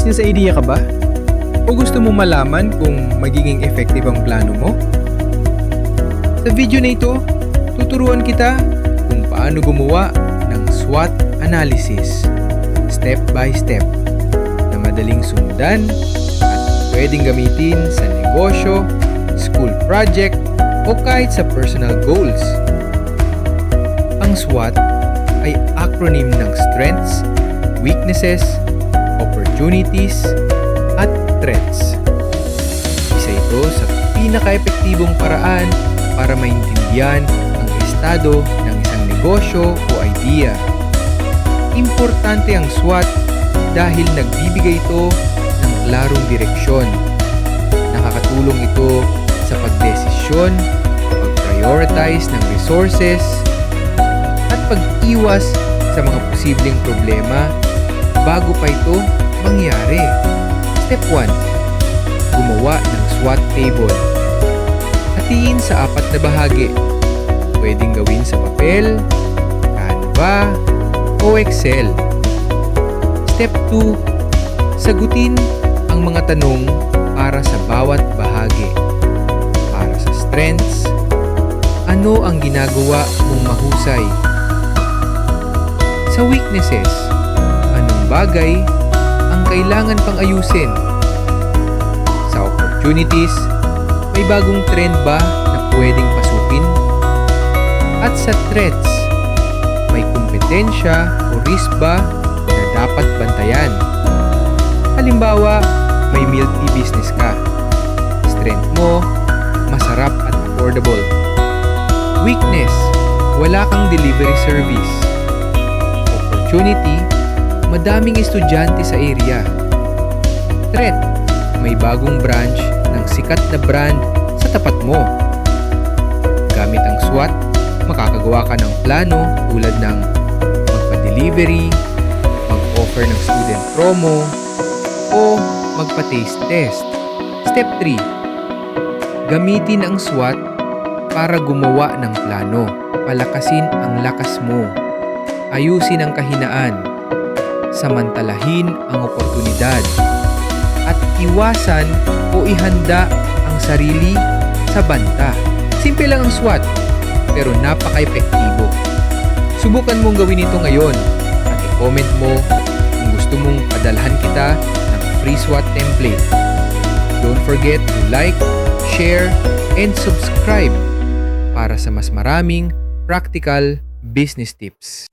Nasa idea ka ba? O gusto mo malaman kung magiging effective ang plano mo? Sa video na ito, tuturuan kita kung paano gumawa ng SWOT analysis step by step na madaling sundan at pwedeng gamitin sa negosyo, school project o kahit sa personal goals. Ang SWOT ay acronym ng strengths, weaknesses, opportunities, at threats. Isa ito sa pinaka-epektibong paraan para maintindihan ang estado ng isang negosyo o idea. Importante ang SWOT dahil nagbibigay ito ng klarong direksyon. Nakakatulong ito sa pagdesisyon, pag-prioritize ng resources, at pag-iwas sa mga posibleng problema bago pa ito mangyari. Step 1. Gumawa ng SWOT table. Hatiin sa apat na bahagi. Pwedeng gawin sa papel, Canva, o Excel. Step 2. Sagutin ang mga tanong para sa bawat bahagi. Para sa strengths, ano ang ginagawa mong mahusay? Sa weaknesses, anong bagay kailangan pang ayusin? Sa opportunities, may bagong trend ba na pwedeng pasukin? At sa threats, may kompetensya o risk ba na dapat bantayan? Halimbawa, may milk tea business ka. Strength mo, masarap at affordable. Weakness, wala kang delivery service. Opportunity, madaming estudyante sa area. Threat, may bagong branch ng sikat na brand sa tapat mo. Gamit ang SWOT, makakagawa ka ng plano tulad ng magpa-delivery, mag-offer ng student promo, o magpa-taste test. Step 3. Gamitin ang SWOT para gumawa ng plano. Palakasin ang lakas mo. Ayusin ang kahinaan. Samantalahin ang oportunidad. At iwasan o ihanda ang sarili sa banta. Simple lang ang SWOT, pero napaka-epektibo. Subukan mong gawin ito ngayon at i-comment mo kung gusto mong padalhan kita ng free SWOT template. Don't forget to like, share, and subscribe para sa mas maraming practical business tips.